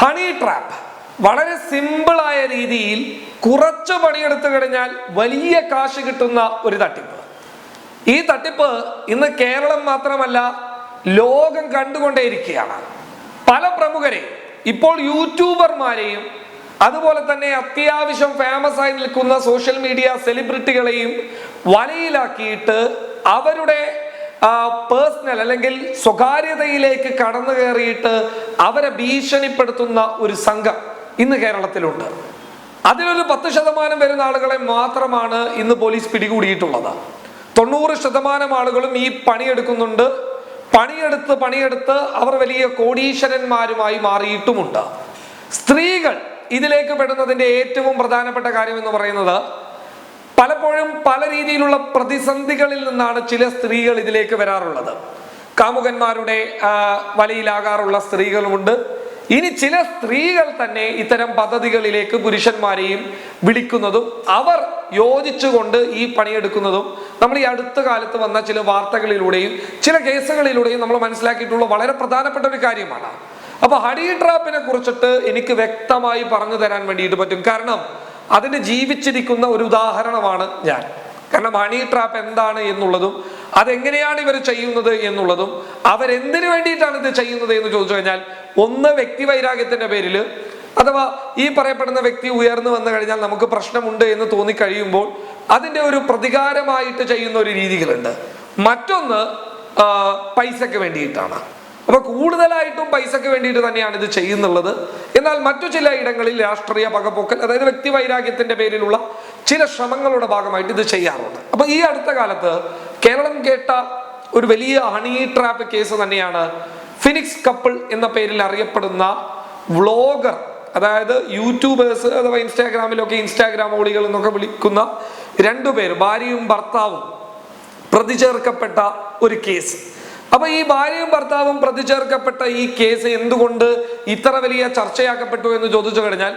Honey trap വളരെ സിമ്പിളായ രീതിയിൽ കുറച്ച് പണിയെടുത്തു കഴിഞ്ഞാൽ വലിയ കാശ് കിട്ടുന്ന ഒരു തട്ടിപ്പ്. ഈ തട്ടിപ്പ് ഇന്ന് കേരളം മാത്രമല്ല ലോകം കണ്ടുകൊണ്ടേയിരിക്കുകയാണ്. പല പ്രമുഖരെയും ഇപ്പോൾ യൂട്യൂബർമാരെയും അതുപോലെ തന്നെ അത്യാവശ്യം ഫേമസ് ആയി നിൽക്കുന്ന സോഷ്യൽ മീഡിയ സെലിബ്രിറ്റികളെയും വലയിലാക്കിയിട്ട് അവരുടെ പേഴ്സണൽ അല്ലെങ്കിൽ സ്വകാര്യതയിലേക്ക് കടന്നു കയറിയിട്ട് അവരെ ഭീഷണിപ്പെടുത്തുന്ന ഒരു സംഘം ഇന്ന് കേരളത്തിലുണ്ട്. അതിലൊരു പത്ത് ശതമാനം വരുന്ന ആളുകളെ മാത്രമാണ് ഇന്ന് പോലീസ് പിടികൂടിയിട്ടുള്ളത്. തൊണ്ണൂറ് ശതമാനം ആളുകളും ഈ പണിയെടുക്കുന്നുണ്ട്. പണിയെടുത്ത് പണിയെടുത്ത് അവർ വലിയ കോടീശ്വരന്മാരുമായി മാറിയിട്ടുമുണ്ട്. സ്ത്രീകൾ ഇതിലേക്ക് പെടുന്നതിന്റെ ഏറ്റവും പ്രധാനപ്പെട്ട കാര്യം എന്ന് പറയുന്നത് പലപ്പോഴും പല രീതിയിലുള്ള പ്രതിസന്ധികളിൽ നിന്നാണ് ചില സ്ത്രീകൾ ഇതിലേക്ക് വരാറുള്ളത്. കാമുകന്മാരുടെ വലയിലാകാറുള്ള സ്ത്രീകളുമുണ്ട്. ഇനി ചില സ്ത്രീകൾ തന്നെ ഇത്തരം പദ്ധതികളിലേക്ക് പുരുഷന്മാരെയും വിളിക്കുന്നതും അവർ യോജിച്ചുകൊണ്ട് ഈ പണിയെടുക്കുന്നതും നമ്മൾ ഈ അടുത്ത കാലത്ത് വന്ന ചില വാർത്തകളിലൂടെയും ചില കേസുകളിലൂടെയും നമ്മൾ മനസ്സിലാക്കിയിട്ടുള്ള വളരെ പ്രധാനപ്പെട്ട ഒരു കാര്യമാണ്. അപ്പൊ ഹണി ട്രാപ്പിനെ കുറിച്ചിട്ട് എനിക്ക് വ്യക്തമായി പറഞ്ഞു തരാൻ വേണ്ടിയിട്ട് പറ്റും. കാരണം അതിന് ജീവിച്ചിരിക്കുന്ന ഒരു ഉദാഹരണമാണ് ഞാൻ. കാരണം മണി ട്രാപ്പ് എന്താണ് എന്നുള്ളതും അതെങ്ങനെയാണ് ഇവർ ചെയ്യുന്നത് എന്നുള്ളതും അവരെന്തിനു വേണ്ടിയിട്ടാണ് ഇത് ചെയ്യുന്നത് എന്ന് ചോദിച്ചു കഴിഞ്ഞാൽ ഒന്ന് വ്യക്തി വൈരാഗ്യത്തിന്റെ പേരിൽ അഥവാ ഈ പറയപ്പെടുന്ന വ്യക്തി ഉയർന്നു വന്നു കഴിഞ്ഞാൽ നമുക്ക് പ്രശ്നമുണ്ട് എന്ന് തോന്നി കഴിയുമ്പോൾ അതിന്റെ ഒരു പ്രതികാരമായിട്ട് ചെയ്യുന്ന ഒരു രീതികളുണ്ട്. മറ്റൊന്ന് പൈസയ്ക്ക് വേണ്ടിയിട്ടാണ്. അപ്പൊ കൂടുതലായിട്ടും പൈസക്ക് വേണ്ടിയിട്ട് തന്നെയാണ് ഇത് ചെയ്യുന്നുള്ളത്. എന്നാൽ മറ്റു ചില ഇടങ്ങളിൽ രാഷ്ട്രീയ പകപോക്കൽ അതായത് വ്യക്തി വൈരാഗ്യത്തിന്റെ പേരിലുള്ള ചില ശ്രമങ്ങളുടെ ഭാഗമായിട്ട് ഇത് ചെയ്യാറുണ്ട്. അപ്പൊ ഈ അടുത്ത കാലത്ത് കേരളം കേട്ട ഒരു വലിയ ഹണി ട്രാപ്പ് കേസ് തന്നെയാണ് ഫിനിക്സ് കപ്പിൾ എന്ന പേരിൽ അറിയപ്പെടുന്ന വ്ളോഗർ അതായത് യൂട്യൂബേഴ്സ് അഥവാ ഇൻസ്റ്റാഗ്രാമിലൊക്കെ ഇൻസ്റ്റാഗ്രാം ഓളികൾ എന്നൊക്കെ വിളിക്കുന്ന രണ്ടുപേർ ഭാര്യയും ഭർത്താവും പ്രതിചേർക്കപ്പെട്ട ഒരു കേസ് അപ്പൊ ഈ ഭാര്യയും ഭർത്താവും പ്രതിചേർക്കപ്പെട്ട ഈ കേസ് എന്തുകൊണ്ട് ഇത്ര വലിയ ചർച്ചയാക്കപ്പെട്ടു എന്ന് ചോദിച്ചു കഴിഞ്ഞാൽ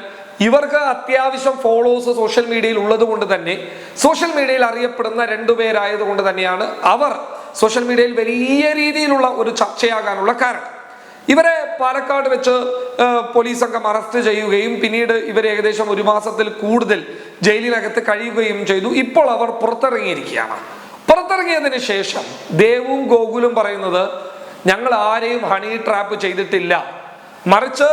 ഇവർക്ക് അത്യാവശ്യം ഫോളോവേഴ്സ് സോഷ്യൽ മീഡിയയിൽ ഉള്ളത് കൊണ്ട് തന്നെ സോഷ്യൽ മീഡിയയിൽ അറിയപ്പെടുന്ന രണ്ടുപേരായത് കൊണ്ട് തന്നെയാണ് അവർ സോഷ്യൽ മീഡിയയിൽ വലിയ രീതിയിലുള്ള ഒരു ചർച്ചയാകാനുള്ള കാരണം. ഇവരെ പാലക്കാട് വെച്ച് പോലീസ് സംഘം അറസ്റ്റ് ചെയ്യുകയും പിന്നീട് ഇവർ ഏകദേശം ഒരു മാസത്തിൽ കൂടുതൽ ജയിലിനകത്ത് കഴിയുകയും ചെയ്തു. ഇപ്പോൾ അവർ പുറത്തിറങ്ങിയിരിക്കുകയാണ്. പുറത്തിറങ്ങിയതിന് ശേഷം ദേവും ഗോകുലും പറയുന്നത് ഞങ്ങൾ ആരെയും ഹണി ട്രാപ്പ് ചെയ്തിട്ടില്ല. മറിച്ച്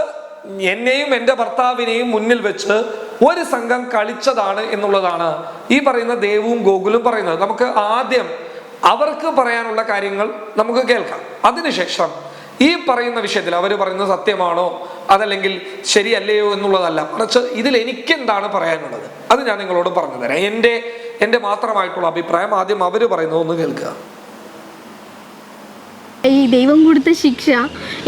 എന്നെയും എന്റെ ഭർത്താവിനെയും മുന്നിൽ വെച്ച് ഒരു സംഘം കളിച്ചതാണ് എന്നുള്ളതാണ് ഈ പറയുന്ന ദേവും ഗോകുലും പറയുന്നത്. നമുക്ക് ആദ്യം അവർക്ക് പറയാനുള്ള കാര്യങ്ങൾ നമുക്ക് കേൾക്കാം. അതിനുശേഷം ഈ പറയുന്ന വിഷയത്തിൽ അവർ പറയുന്നത് സത്യമാണോ അതല്ലെങ്കിൽ ശരിയല്ലയോ എന്നുള്ളതല്ല. മറിച്ച് ഇതിൽ എനിക്കെന്താണ് പറയാനുള്ളത്? അത് ഞാൻ നിങ്ങളോട് പറഞ്ഞു തരാം. എന്റെ എന്റെ മാത്രമായിട്ടുള്ള അഭിപ്രായം ആദ്യം അവർ പറയുന്നത് ഒന്ന് കേൾക്കുക. ഈ ദൈവം കൊടുത്ത ശിക്ഷ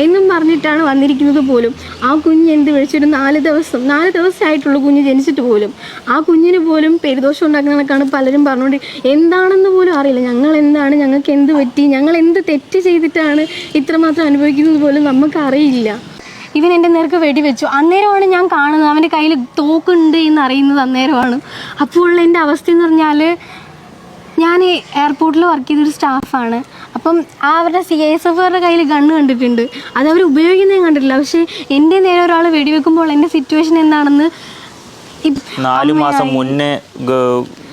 എന്നും പറഞ്ഞിട്ടാണ് വന്നിരിക്കുന്നത് പോലും. ആ കുഞ്ഞ് എന്ത് വിളിച്ചൊരു നാല് ദിവസം നാല് ദിവസമായിട്ടുള്ള കുഞ്ഞ് ജനിച്ചിട്ട് പോലും. ആ കുഞ്ഞിന് പോലും പെരുദോഷം ഉണ്ടാക്കുന്ന കണക്കാണ് പലരും പറഞ്ഞുകൊണ്ട് എന്താണെന്ന് പോലും അറിയില്ല. ഞങ്ങൾ എന്താണ് ഞങ്ങൾക്ക് എന്ത് പറ്റി ഞങ്ങൾ എന്ത് തെറ്റ് ചെയ്തിട്ടാണ് ഇത്രമാത്രം അനുഭവിക്കുന്നത് പോലും നമുക്ക് അറിയില്ല. ഇവൻ എന്റെ നേർക്ക് വെടിവെച്ചു. അന്നേരമാണ് ഞാൻ കാണുന്നത്. അവന്റെ കയ്യിൽ തോക്കുണ്ട് എന്ന് അറിയുന്നത് അന്നേരമാണ്. അപ്പോൾ എന്റെ അവസ്ഥ എന്ന് പറഞ്ഞാൽ ഞാൻ എയർപോർട്ടിൽ വർക്ക് ചെയ്തൊരു സ്റ്റാഫാണ് അപ്പം ആ അവരുടെ സി എസ് എഫുകാരുടെ കയ്യിൽ ഗണ്ണ് കണ്ടിട്ടുണ്ട്. അത് അവർ ഉപയോഗിക്കുന്നത് ഞാൻ കണ്ടിട്ടില്ല. പക്ഷേ എന്റെ നേരെ ഒരാൾ വെടിവെക്കുമ്പോൾ എന്റെ സിറ്റുവേഷൻ എന്താണെന്ന് നാലു മാസം മുന്നേ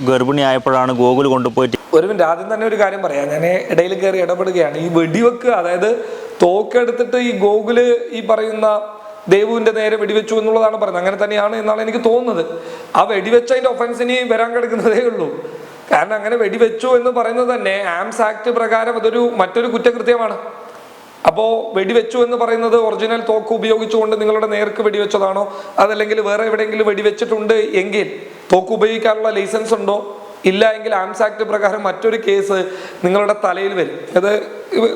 ഗർഭിണിയായപ്പോഴാണ് ഗോകുൽ കൊണ്ടുപോയിട്ട് ഒരു മിനിറ്റ് ആദ്യം തന്നെ ഒരു കാര്യം പറയാം. ഞാൻ ഇടയിൽ കയറി ഇടപെടുകയാണ്. ഈ വെടിവെക്ക് അതായത് തോക്കെടുത്തിട്ട് ഈ ഗോകുൽ ഈ പറയുന്ന ദേവുവിന്റെ നേരെ വെടിവെച്ചു എന്നുള്ളതാണ് പറയുന്നത്. അങ്ങനെ തന്നെയാണ് എന്നാണ് എനിക്ക് തോന്നുന്നത്. ആ വെടിവെച്ചതിന്റെ ഇനി വരാൻ കിടക്കുന്നതേ ഉള്ളൂ. കാരണം അങ്ങനെ വെടിവെച്ചു എന്ന് പറയുന്നത് തന്നെ ആംസ് ആക്ട് പ്രകാരം അതൊരു മറ്റൊരു കുറ്റകൃത്യമാണ്. അപ്പോ വെടിവെച്ചു എന്ന് പറയുന്നത് ഒറിജിനൽ തോക്ക് ഉപയോഗിച്ചുകൊണ്ട് നിങ്ങളുടെ നേർക്ക് വെടിവെച്ചതാണോ? അതല്ലെങ്കിൽ വേറെ എവിടെയെങ്കിലും വെടിവെച്ചിട്ടുണ്ട് എങ്കിൽ തോക്ക് ഉപയോഗിക്കാനുള്ള ലൈസൻസ് ഉണ്ടോ? ഇല്ല എങ്കിൽ ആംസ് ആക്ട് പ്രകാരം മറ്റൊരു കേസ് നിങ്ങളുടെ തലയിൽ വരും. അത്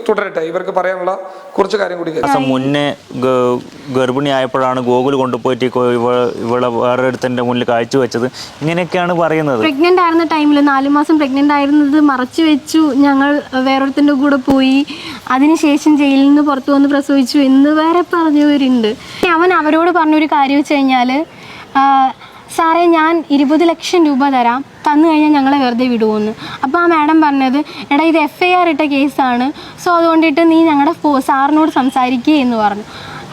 തുടരട്ടെ. ഇവർക്ക് പറയാനുള്ള കുറച്ച് കാര്യം കൂടി മുന്നേ ഗർഭിണിയായപ്പോഴാണ് ഗോകുൽ കൊണ്ടുപോയിട്ട് ഇവ- ഇവ- ഇവളെ വേറൊരുത്തന്റെ മുന്നിൽ കാഴ്ചവെച്ചത്. ഇങ്ങനെയൊക്കെയാണ് പറയുന്നത്. പ്രഗ്നന്റ് ആയിരുന്ന ടൈമിൽ നാലു മാസം പ്രഗ്നന്റ് ആയിരുന്നത് മറച്ചു വെച്ചു. ഞങ്ങൾ വേറൊരുത്തന്റെ കൂടെ പോയി. അതിനുശേഷം ജയിലിൽ നിന്ന് പുറത്തു വന്ന് പ്രസവിച്ചു എന്ന് വേറെ പറഞ്ഞവരുണ്ട്. അവൻ അവരോട് പറഞ്ഞൊരു കാര്യം വെച്ച് കഴിഞ്ഞാൽ സാറേ ഞാൻ ഇരുപത് ലക്ഷം രൂപ തരാം. തന്നു കഴിഞ്ഞാൽ ഞങ്ങളെ വെറുതെ വിടുമെന്ന് അപ്പോൾ ആ മാഡം പറഞ്ഞത് എടാ ഇത് എഫ് ഐ ആർ ഇട്ട കേസാണ്. സോ അതുകൊണ്ടിട്ട് നീ ഞങ്ങളുടെ സാറിനോട് സംസാരിക്കുക എന്ന് പറഞ്ഞു.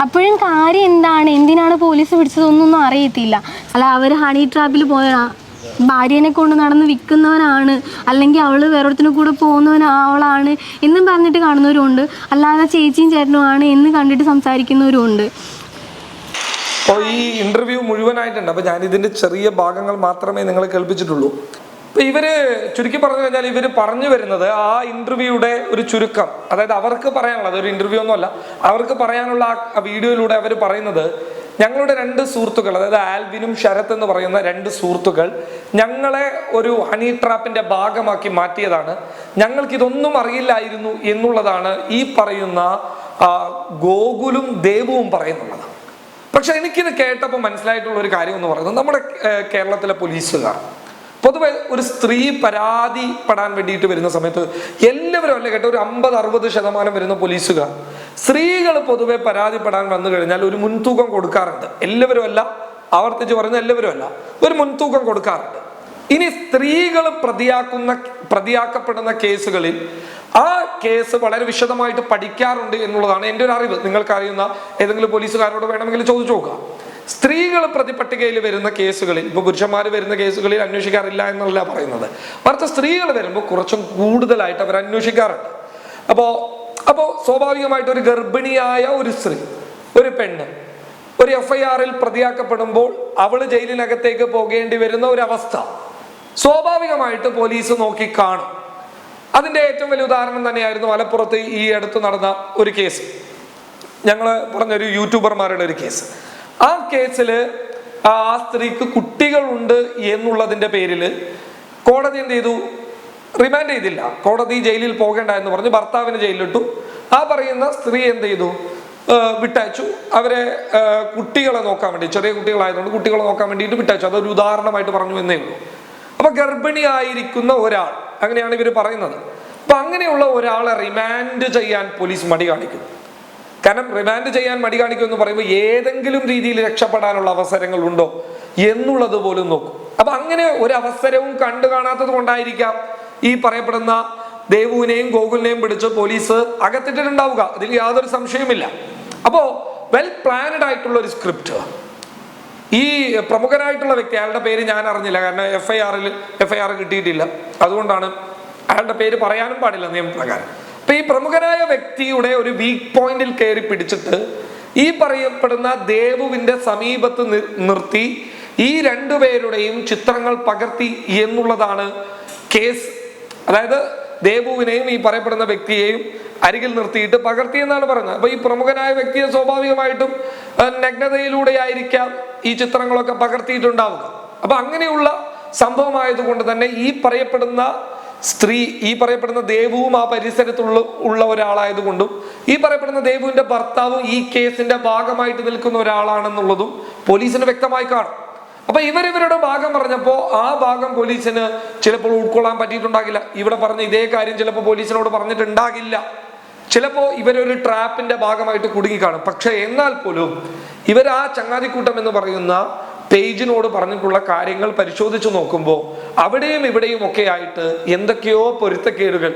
അപ്പോഴും കാര്യം എന്താണ്? എന്തിനാണ് പോലീസ് പിടിച്ചതൊന്നും അറിയത്തില്ല. അല്ല അവർ ഹണി ട്രാപ്പിൽ പോയ ഭാര്യനെ കൊണ്ട് നടന്ന് വിൽക്കുന്നവനാണ്. അല്ലെങ്കിൽ അവൾ വേറൊരുത്തിന് കൂടെ പോകുന്നവൻ അവളാണ് എന്നും പറഞ്ഞിട്ട് കാണുന്നവരുണ്ട്. അല്ലാതെ ചേച്ചിയും ചേട്ടനുമാണ് എന്ന് കണ്ടിട്ട് സംസാരിക്കുന്നവരുമുണ്ട് അപ്പോൾ ഈ ഇന്റർവ്യൂ മുഴുവനായിട്ടുണ്ട്. അപ്പോൾ ഞാൻ ഇതിന്റെ ചെറിയ ഭാഗങ്ങൾ മാത്രമേ നിങ്ങളെ കേൾപ്പിച്ചിട്ടുള്ളൂ. അപ്പൊ ഇവർ ചുരുക്കി പറഞ്ഞു കഴിഞ്ഞാൽ ഇവർ പറഞ്ഞു വരുന്നത് ആ ഇന്റർവ്യൂയുടെ ഒരു ചുരുക്കം. അതായത് അവർക്ക് പറയാനുള്ളത് ഒരു ഇന്റർവ്യൂ ഒന്നുമല്ല അവർക്ക് പറയാനുള്ള ആ വീഡിയോയിലൂടെ അവർ പറയുന്നത് ഞങ്ങളുടെ രണ്ട് സുഹൃത്തുക്കൾ അതായത് ആൽവിനും ശരത് എന്ന് പറയുന്ന രണ്ട് സുഹൃത്തുക്കൾ ഞങ്ങളെ ഒരു ഹണി ട്രാപ്പിന്റെ ഭാഗമാക്കി മാറ്റിയതാണ്. ഞങ്ങൾക്ക് ഇതൊന്നും അറിയില്ലായിരുന്നു എന്നുള്ളതാണ് ഈ പറയുന്ന ഗോകുലും ദേവുവും പറയുന്നുള്ളത്. പക്ഷെ എനിക്കിത് കേട്ടപ്പോൾ മനസ്സിലായിട്ടുള്ള ഒരു കാര്യം എന്ന് പറയുന്നത് നമ്മുടെ കേരളത്തിലെ പോലീസുകാർ. പൊതുവെ ഒരു സ്ത്രീ പരാതിപ്പെടാൻ വേണ്ടിയിട്ട് വരുന്ന സമയത്ത് എല്ലാവരും അല്ല കേട്ടോ ഒരു അമ്പത് അറുപത് ശതമാനം വരുന്ന പോലീസുകാർ. സ്ത്രീകൾ പൊതുവെ പരാതിപ്പെടാൻ വന്നു കഴിഞ്ഞാൽ ഒരു മുൻതൂക്കം കൊടുക്കാറുണ്ട്. എല്ലാവരും അല്ല ആവർത്തിച്ച് പറയുന്ന എല്ലാവരും അല്ല ഒരു മുൻതൂക്കം കൊടുക്കാറുണ്ട്. ഇനി സ്ത്രീകൾ പ്രതിയാക്കുന്ന പ്രതിയാക്കപ്പെടുന്ന കേസുകളിൽ ആ കേസ് വളരെ വിശദമായിട്ട് പഠിക്കാറുണ്ട് എന്നുള്ളതാണ് എന്റെ ഒരു അറിവ്. നിങ്ങൾക്ക് അറിയുന്ന ഏതെങ്കിലും പോലീസുകാരോട് വേണമെങ്കിൽ ചോദിച്ചു നോക്കുക സ്ത്രീകൾ പ്രതിപട്ടികയിൽ വരുന്ന കേസുകളിൽ ഇപ്പോൾ പുരുഷന്മാർ വരുന്ന കേസുകളിൽ അന്വേഷിക്കാറില്ല എന്നല്ല പറയുന്നത്. മറിച്ച് സ്ത്രീകൾ വരുമ്പോൾ കുറച്ചും കൂടുതലായിട്ട് അവർ അന്വേഷിക്കാറുണ്ട്. അപ്പോൾ അപ്പോൾ സ്വാഭാവികമായിട്ട് ഒരു ഗർഭിണിയായ ഒരു സ്ത്രീ ഒരു പെണ്ണ് ഒരു എഫ് ഐ ആറിൽ പ്രതിയാക്കപ്പെടുമ്പോൾ അവൾ ജയിലിനകത്തേക്ക് പോകേണ്ടി വരുന്ന ഒരു അവസ്ഥ സ്വാഭാവികമായിട്ട് പോലീസ് നോക്കി കാണും. അതിന്റെ ഏറ്റവും വലിയ ഉദാഹരണം തന്നെയായിരുന്നു മലപ്പുറത്ത് ഈ അടുത്ത് നടന്ന ഒരു കേസ്. ഞങ്ങൾ പറഞ്ഞൊരു യൂട്യൂബർമാരുടെ ഒരു കേസ്. ആ കേസിൽ ആ സ്ത്രീക്ക് കുട്ടികളുണ്ട് എന്നുള്ളതിന്റെ പേരിൽ കോടതി എന്ത് ചെയ്തു? റിമാൻഡ് ചെയ്തില്ല. കോടതി ജയിലിൽ പോകേണ്ട എന്ന് പറഞ്ഞ് ഭർത്താവിന് ജയിലിലിട്ടു. ആ പറയുന്ന സ്ത്രീ എന്ത് ചെയ്തു? വിട്ടയച്ചു. അവരെ കുട്ടികളെ നോക്കാൻ വേണ്ടി ചെറിയ കുട്ടികളായതുകൊണ്ട് കുട്ടികളെ നോക്കാൻ വേണ്ടിയിട്ട് വിട്ടയച്ചു. അതൊരു ഉദാഹരണമായിട്ട് പറഞ്ഞു എന്നേ ഉള്ളൂ. അപ്പൊ ഗർഭിണിയായിരിക്കുന്ന ഒരാൾ അങ്ങനെയാണ് ഇവർ പറയുന്നത്. അപ്പൊ അങ്ങനെയുള്ള ഒരാളെ റിമാൻഡ് ചെയ്യാൻ പോലീസ് മടി കാണിക്കും കാരണം റിമാൻഡ് ചെയ്യാൻ മടി കാണിക്കും എന്ന് പറയുമ്പോൾ ഏതെങ്കിലും രീതിയിൽ രക്ഷപ്പെടാനുള്ള അവസരങ്ങൾ ഉണ്ടോ എന്നുള്ളത് പോലും നോക്കും. അപ്പൊ അങ്ങനെ ഒരു അവസരവും കണ്ടു കാണാത്തത് കൊണ്ടായിരിക്കാം ഈ പറയപ്പെടുന്ന ദേവുവിനെയും ഗോകുലിനെയും പിടിച്ച് പോലീസ് അകത്തിട്ടിട്ടുണ്ടാവുക. അതിൽ യാതൊരു സംശയവുമില്ല. അപ്പോ വെൽ പ്ലാനഡ് ആയിട്ടുള്ള ഒരു സ്ക്രിപ്റ്റ് പ്രമുഖനായിട്ടുള്ള വ്യക്തി അയാളുടെ പേര് ഞാൻ അറിഞ്ഞില്ല. കാരണം എഫ് ഐ ആറിൽ എഫ് ഐ ആർ കിട്ടിയിട്ടില്ല. അതുകൊണ്ടാണ് അയാളുടെ പേര് പറയാനും പാടില്ല നിയമപ്രകാരം അപ്പൊ ഈ പ്രമുഖരായ വ്യക്തിയുടെ ഒരു വീക്ക് പോയിന്റിൽ കയറി പിടിച്ചിട്ട് ഈ പറയപ്പെടുന്ന ദേവുവിന്റെ സമീപത്ത് നിർത്തി ഈ രണ്ടുപേരുടെയും ചിത്രങ്ങൾ പകർത്തി എന്നുള്ളതാണ് കേസ് അതായത് ദേവുവിനെയും ഈ പറയപ്പെടുന്ന വ്യക്തിയെയും അരികിൽ നിർത്തിയിട്ട് പകർത്തി എന്നാണ് പറയുന്നത്. അപ്പൊ ഈ പ്രമുഖനായ വ്യക്തിയെ സ്വാഭാവികമായിട്ടും ആ, നഗ്നതയിലൂടെ ആയിരിക്കാം ഈ ചിത്രങ്ങളൊക്കെ പകർത്തിയിട്ടുണ്ടാവുക. അപ്പൊ അങ്ങനെയുള്ള സംഭവമായതുകൊണ്ട് തന്നെ ഈ പറയപ്പെടുന്ന സ്ത്രീ ഈ പറയപ്പെടുന്ന ദേവുവും ആ പരിസരത്തുള്ള ഉള്ള ഒരാളായതുകൊണ്ടും ഈ പറയപ്പെടുന്ന ദേവുവിന്റെ ഭർത്താവും ഈ കേസിന്റെ ഭാഗമായിട്ട് നിൽക്കുന്ന ഒരാളാണെന്നുള്ളതും പോലീസിന് വ്യക്തമായി കാണും. അപ്പൊ ഇവരിവരുടെ ഭാഗം പറഞ്ഞപ്പോ ആ ഭാഗം പോലീസിന് ചിലപ്പോൾ ഉൾക്കൊള്ളാൻ പറ്റിയിട്ടുണ്ടാകില്ല. ഇവിടെ പറഞ്ഞ ഇതേ കാര്യം ചിലപ്പോൾ പോലീസിനോട് പറഞ്ഞിട്ടുണ്ടാകില്ല. ചിലപ്പോൾ ഇവരൊരു ട്രാപ്പിന്റെ ഭാഗമായിട്ട് കുടുങ്ങി കാണും പക്ഷെ എന്നാൽ പോലും ഇവർ ആ ചങ്ങാതിക്കൂട്ടം എന്ന് പറയുന്ന പേജിനോട് പറഞ്ഞിട്ടുള്ള കാര്യങ്ങൾ പരിശോധിച്ചു നോക്കുമ്പോൾ അവിടെയും ഇവിടെയും ഒക്കെ ആയിട്ട് എന്തൊക്കെയോ പൊരുത്തക്കേടുകൾ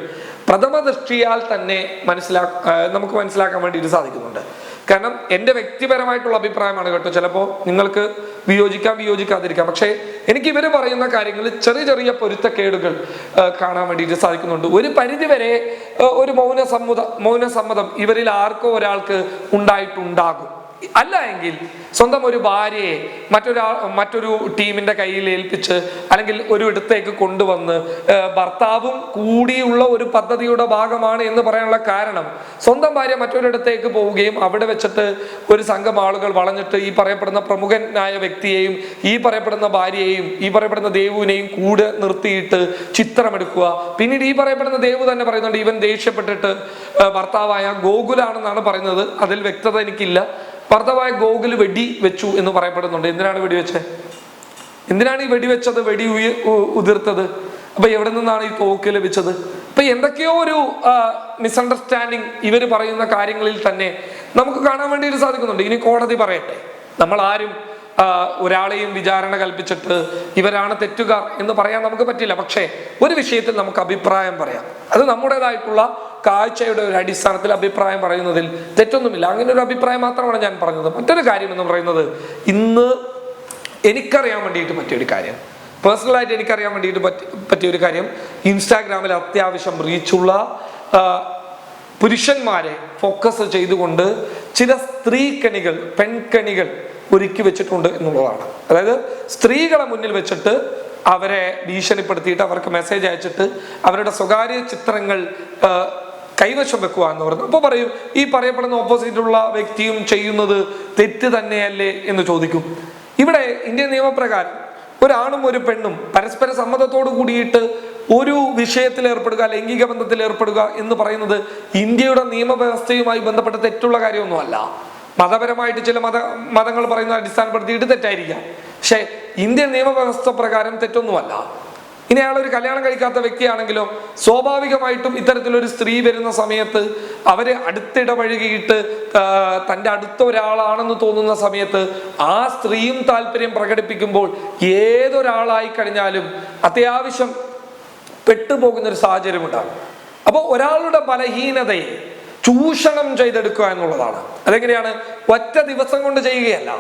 പ്രഥമ ദൃഷ്ടിയാൽ തന്നെ മനസ്സിലാ നമുക്ക് മനസ്സിലാക്കാൻ വേണ്ടിയിട്ട് സാധിക്കുന്നുണ്ട്. കാരണം എന്റെ വ്യക്തിപരമായിട്ടുള്ള അഭിപ്രായമാണ് കേട്ടോ. ചിലപ്പോൾ നിങ്ങൾക്ക് വിയോജിക്കാം വിയോജിക്കാതിരിക്കാം. പക്ഷേ എനിക്ക് ഇവർ പറയുന്ന കാര്യങ്ങൾ ചെറിയ ചെറിയ പൊരുത്തക്കേടുകൾ കാണാൻ വേണ്ടിയിട്ട് സാധിക്കുന്നുണ്ട്. ഒരു പരിധിവരെ ഒരു മൗന സമ്മത മൗന സമ്മതം ഇവരിൽ ആർക്കോ ഒരാൾക്ക് ഉണ്ടായിട്ടുണ്ടാകും. അല്ല എങ്കിൽ സ്വന്തം ഒരു ഭാര്യയെ മറ്റൊരാൾ മറ്റൊരു ടീമിന്റെ കയ്യിൽ ഏൽപ്പിച്ച് അല്ലെങ്കിൽ ഒരു ഇടത്തേക്ക് കൊണ്ടുവന്ന് ഭർത്താവും കൂടിയുള്ള ഒരു പദ്ധതിയുടെ ഭാഗമാണ് എന്ന് പറയാനുള്ള കാരണം സ്വന്തം ഭാര്യ മറ്റൊരിടത്തേക്ക് പോവുകയും അവിടെ വെച്ചിട്ട് ഒരു സംഘം ആളുകൾ വളഞ്ഞിട്ട് ഈ പറയപ്പെടുന്ന പ്രമുഖനായ വ്യക്തിയെയും ഈ പറയപ്പെടുന്ന ഭാര്യയെയും ഈ പറയപ്പെടുന്ന ദേവുവിനെയും കൂടെ നിർത്തിയിട്ട് ചിത്രമെടുക്കുക. പിന്നീട് ഈ പറയപ്പെടുന്ന ദേവു തന്നെ പറയുന്നുണ്ട് ഇവൻ ദേഷ്യപ്പെട്ടിട്ട് ഭർത്താവായ ഗോകുലാണെന്നാണ് പറയുന്നത്. അതിൽ വ്യക്തത എനിക്കില്ല. ഭർത്താവായ ഗോകുൽ വെടി വെച്ചു എന്ന് പറയപ്പെടുന്നുണ്ട്. എന്തിനാണ് വെടിവെച്ചത് എന്തിനാണ് ഈ വെടിവെച്ചത് വെടി ഉയ ഉതിർത്തത്? അപ്പൊ എവിടെ നിന്നാണ് ഈ തോക്ക് ലഭിച്ചത് അപ്പൊ എന്തൊക്കെയോ ഒരു മിസ്അണ്ടർസ്റ്റാൻഡിങ് ഇവർ പറയുന്ന കാര്യങ്ങളിൽ തന്നെ നമുക്ക് കാണാൻ വേണ്ടിയിട്ട് സാധിക്കുന്നുണ്ട്. ഇനി കോടതി പറയട്ടെ. നമ്മൾ ആരും ഒരാളെയും വിചാരണ കൽപ്പിച്ചിട്ട് ഇവരാണ് തെറ്റുകാർ എന്ന് പറയാൻ നമുക്ക് പറ്റില്ല. പക്ഷേ ഒരു വിഷയത്തിൽ നമുക്ക് അഭിപ്രായം പറയാം. അത് നമ്മുടേതായിട്ടുള്ള കാഴ്ചയുടെ ഒരു അടിസ്ഥാനത്തിൽ അഭിപ്രായം പറയുന്നതിൽ തെറ്റൊന്നുമില്ല. അങ്ങനെ ഒരു അഭിപ്രായം മാത്രമാണ് ഞാൻ പറഞ്ഞത്. മറ്റൊരു കാര്യം എന്ന് പറയുന്നത് ഇന്ന് എനിക്കറിയാൻ വേണ്ടിയിട്ട് പറ്റിയൊരു കാര്യം. പേഴ്സണലായിട്ട് എനിക്കറിയാൻ വേണ്ടിയിട്ട് പറ്റി പറ്റിയ ഒരു കാര്യം ഇൻസ്റ്റാഗ്രാമിൽ അത്യാവശ്യം റീച്ചുള്ള പുരുഷന്മാരെ ഫോക്കസ് ചെയ്തുകൊണ്ട് ചില സ്ത്രീക്കണികൾ പെൺകണികൾ ഒരുക്കി വെച്ചിട്ടുണ്ട് എന്നുള്ളതാണ്. അതായത് സ്ത്രീകളെ മുന്നിൽ വെച്ചിട്ട് അവരെ ഭീഷണിപ്പെടുത്തിയിട്ട് അവർക്ക് മെസ്സേജ് അയച്ചിട്ട് അവരുടെ സ്വകാര്യ ചിത്രങ്ങൾ കൈവശം വെക്കുക എന്ന് പറയുന്നത് അപ്പോൾ പറയും ഈ പറയപ്പെടുന്ന ഓപ്പോസിറ്റുള്ള വ്യക്തിയും ചെയ്യുന്നത് തെറ്റ് തന്നെയല്ലേ എന്ന് ചോദിക്കും. ഇവിടെ ഇന്ത്യൻ നിയമപ്രകാരം ഒരാണും ഒരു പെണ്ണും പരസ്പര സമ്മതത്തോട് കൂടിയിട്ട് ഒരു വിഷയത്തിൽ ഏർപ്പെടുക ലൈംഗിക ബന്ധത്തിൽ ഏർപ്പെടുക എന്ന് പറയുന്നത് ഇന്ത്യയുടെ നിയമവ്യവസ്ഥയുമായി ബന്ധപ്പെട്ട തെറ്റുള്ള കാര്യമൊന്നുമല്ല. മതപരമായിട്ട് ചില മത മതങ്ങൾ പറയുന്ന അടിസ്ഥാനപ്പെടുത്തിയിട്ട് തെറ്റായിരിക്കാം. പക്ഷേ ഇന്ത്യൻ നിയമവ്യവസ്ഥ പ്രകാരം തെറ്റൊന്നുമല്ല. ഇനി അയാൾ ഒരു കല്യാണം കഴിക്കാത്ത വ്യക്തിയാണെങ്കിലോ സ്വാഭാവികമായിട്ടും ഇത്തരത്തിലൊരു സ്ത്രീ വരുന്ന സമയത്ത് അവരെ അടുത്തിടപഴകിയിട്ട് തന്റെ അടുത്ത ഒരാളാണെന്ന് തോന്നുന്ന സമയത്ത് ആ സ്ത്രീയും താല്പര്യം പ്രകടിപ്പിക്കുമ്പോൾ ഏതൊരാളായി കഴിഞ്ഞാലും അത്യാവശ്യം പെട്ടുപോകുന്ന ഒരു സാഹചര്യം ഉണ്ടാകും അപ്പോൾ ഒരാളുടെ ബലഹീനതയെ ചൂഷണം ചെയ്തെടുക്കുക എന്നുള്ളതാണ്. അതെങ്ങനെയാണ്? ഒറ്റ ദിവസം കൊണ്ട് ചെയ്യുകയല്ല.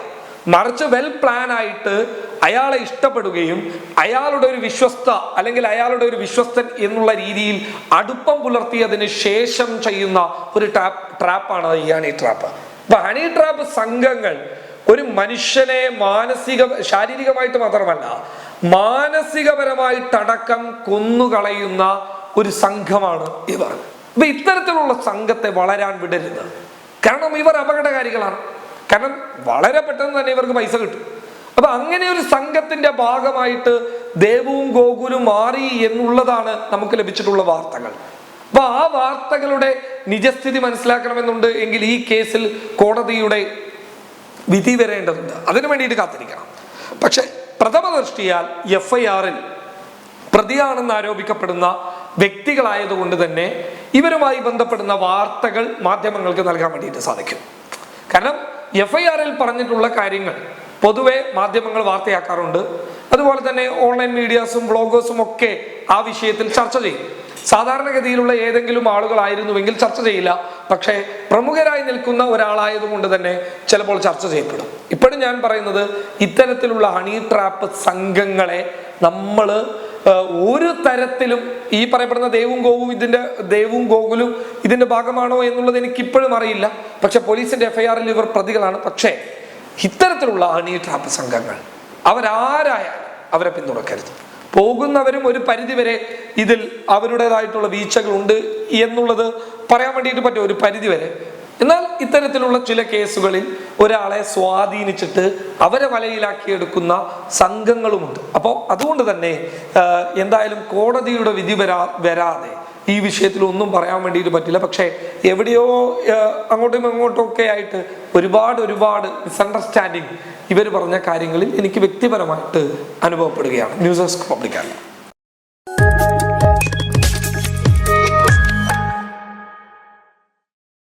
മറിച്ച് വെൽ പ്ലാൻ ആയിട്ട് അയാളെ ഇഷ്ടപ്പെടുകയും അയാളുടെ ഒരു വിശ്വസ്ത അല്ലെങ്കിൽ അയാളുടെ ഒരു വിശ്വസ്തൻ എന്നുള്ള രീതിയിൽ അടുപ്പം പുലർത്തിയതിന് ശേഷം ചെയ്യുന്ന ഒരു ട്രാപ്പ് ട്രാപ്പാണ് ഈ ഹണി ട്രാപ്പ് അപ്പൊ ഹണി ട്രാപ്പ് സംഘങ്ങൾ ഒരു മനുഷ്യനെ മാനസിക ശാരീരികമായിട്ട് മാത്രമല്ല മാനസികപരമായിട്ടടക്കം കൊന്നുകളയുന്ന ഒരു സംഘമാണ് ഇവർ. അപ്പൊ ഇത്തരത്തിലുള്ള സംഘത്തെ വളരാൻ വിടരുത്. കാരണം ഇവർ അപകടകാരികളാണ്. കാരണം വളരെ പെട്ടെന്ന് തന്നെ ഇവർക്ക് പൈസ കിട്ടും. അപ്പൊ അങ്ങനെ ഒരു സംഘത്തിന്റെ ഭാഗമായിട്ട് ദേവവും ഗോകുലും മാറി എന്നുള്ളതാണ് നമുക്ക് ലഭിച്ചിട്ടുള്ള വാർത്തകൾ. അപ്പൊ ആ വാർത്തകളുടെ നിജസ്ഥിതി മനസ്സിലാക്കണമെന്നുണ്ട് എങ്കിൽ ഈ കേസിൽ കോടതിയുടെ വിധി വരേണ്ടതുണ്ട്. അതിനു വേണ്ടിയിട്ട് കാത്തിരിക്കണം. പക്ഷെ പ്രഥമ ദൃഷ്ടിയാൽ എഫ് ഐ ആറിൽ പ്രതിയാണെന്ന് ആരോപിക്കപ്പെടുന്ന വ്യക്തികളായതുകൊണ്ട് തന്നെ ഇവരുമായി ബന്ധപ്പെടുന്ന വാർത്തകൾ മാധ്യമങ്ങൾക്ക് നൽകാൻ വേണ്ടിയിട്ട് സാധിക്കും. കാരണം എഫ് ഐ ആറിൽ പറഞ്ഞിട്ടുള്ള കാര്യങ്ങൾ പൊതുവെ മാധ്യമങ്ങൾ വാർത്തയാക്കാറുണ്ട്. അതുപോലെ തന്നെ ഓൺലൈൻ മീഡിയാസും ബ്ലോഗേഴ്സും ഒക്കെ ആ വിഷയത്തിൽ ചർച്ച ചെയ്യും. സാധാരണഗതിയിലുള്ള ഏതെങ്കിലും ആളുകളായിരുന്നുവെങ്കിൽ ചർച്ച ചെയ്യില്ല. പക്ഷേ പ്രമുഖരായി നിൽക്കുന്ന ഒരാളായതുകൊണ്ട് തന്നെ ചിലപ്പോൾ ചർച്ച ചെയ്യപ്പെടും. ഇപ്പോഴും ഞാൻ പറയുന്നത് ഇത്തരത്തിലുള്ള ഹണി ട്രാപ്പ് സംഘങ്ങളെ നമ്മൾ ഒരു തരത്തിലും ഈ പറയപ്പെടുന്ന ദേവും ഗോവും ഇതിന്റെ ദേവും ഗോകുലും ഇതിന്റെ ഭാഗമാണോ എന്നുള്ളത് എനിക്ക് ഇപ്പോഴും അറിയില്ല. പക്ഷെ പോലീസിന്റെ എഫ്ഐആറിൽ ഇവർ പ്രതികളാണ്. പക്ഷേ ഇത്തരത്തിലുള്ള ഹണി ട്രാപ്പ് സംഘങ്ങൾ അവരാരായാലും അവരെ പിന്തുണക്കരുത്. പോകുന്നവരും ഒരു പരിധിവരെ ഇതിൽ അവരുടേതായിട്ടുള്ള വീഴ്ചകളുണ്ട് എന്നുള്ളത് പറയാൻ വേണ്ടിയിട്ട് പറ്റും. ഒരു പരിധിവരെ എന്നാൽ ഇത്തരത്തിലുള്ള ചില കേസുകളിൽ ഒരാളെ സ്വാധീനിച്ചിട്ട് അവരെ വലയിലാക്കിയെടുക്കുന്ന സംഘങ്ങളുമുണ്ട്. അപ്പോൾ അതുകൊണ്ട് തന്നെ എന്തായാലും കോടതിയുടെ വിധി വരാ വരാതെ ഈ വിഷയത്തിൽ ഒന്നും പറയാൻ വേണ്ടിയിട്ട് പറ്റില്ല. പക്ഷേ എവിടെയോ അങ്ങോട്ടും ഇങ്ങോട്ടും ഒക്കെ ആയിട്ട് ഒരുപാട് ഒരുപാട് മിസ്അണ്ടർസ്റ്റാൻഡിങ് ഇവർ പറഞ്ഞ കാര്യങ്ങളിൽ എനിക്ക് വ്യക്തിപരമായിട്ട് അനുഭവപ്പെടുകയാണ്. News desk പബ്ലിക്കാണ്